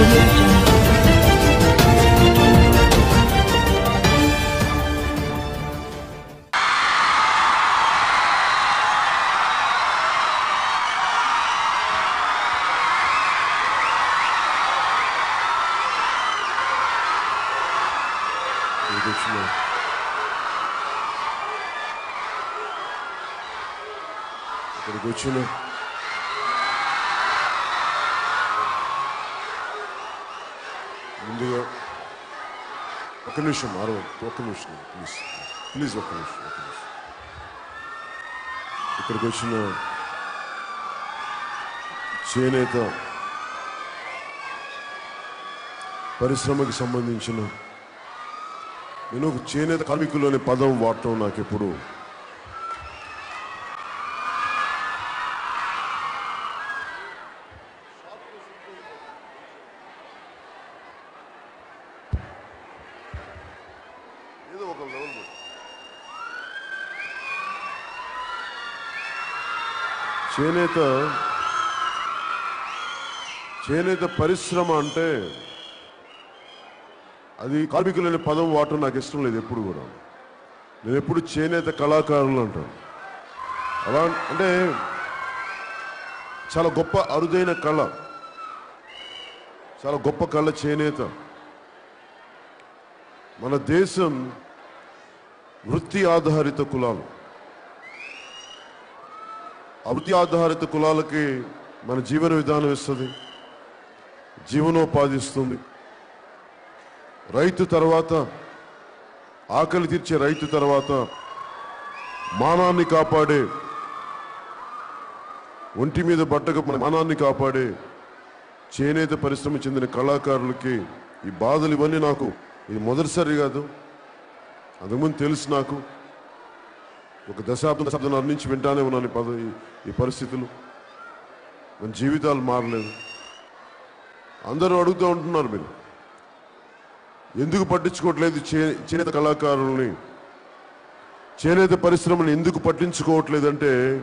audio jungle. ఇక్కడికి వచ్చిన ఇక్కడికి ముందుగా ఒక నిమిషం ఆరో ఒక నిమిషం ప్లీజ్. ప్లీజ్ ఒక నిమిషం ఒక నిమిషం. ఇక్కడికి వచ్చిన చేనేత పరిశ్రమకి సంబంధించిన నేను ఒక చేనేత కార్మికులు అనే పదం వాడటం నాకు ఎప్పుడు ఏదో ఒక లెవెల్ చేనేత చేనేత పరిశ్రమ అంటే అది కార్మికులు అనే పదం వాడటం నాకు ఇష్టం లేదు ఎప్పుడు కూడా. నేను ఎప్పుడు చేనేత కళాకారులు అంటాను. అలా అంటే చాలా గొప్ప అరుదైన కళ. చాలా గొప్ప కళ చేనేత. మన దేశం వృత్తి ఆధారిత కులాలు. ఆ వృత్తి ఆధారిత కులాలకి మన జీవన విధానం ఇస్తుంది జీవనోపాధి ఇస్తుంది. రైతు తర్వాత ఆకలి తీర్చే రైతు తర్వాత మానాన్ని కాపాడే ఒంటి మీద బట్టకు మానాన్ని కాపాడే చేనేత పరిశ్రమ చెందిన కళాకారులకి ఈ బాధలు ఇవన్నీ నాకు ఇది మొదటిసారి కాదు. అంతకుముందు తెలుసు నాకు. ఒక దశాబ్దం దశాబ్దం నుంచి వింటానే ఉన్నాను ఈ పద ఈ- పరిస్థితులు. మన జీవితాలు మారలేదు. అందరూ అడుగుతూ ఉంటున్నారు మీరు. ఎందుకు పట్టించుకోవట్లేదు చే- చేనేత కళాకారుల్ని? చేనేత పరిశ్రమను ఎందుకు పట్టించుకోవట్లేదంటే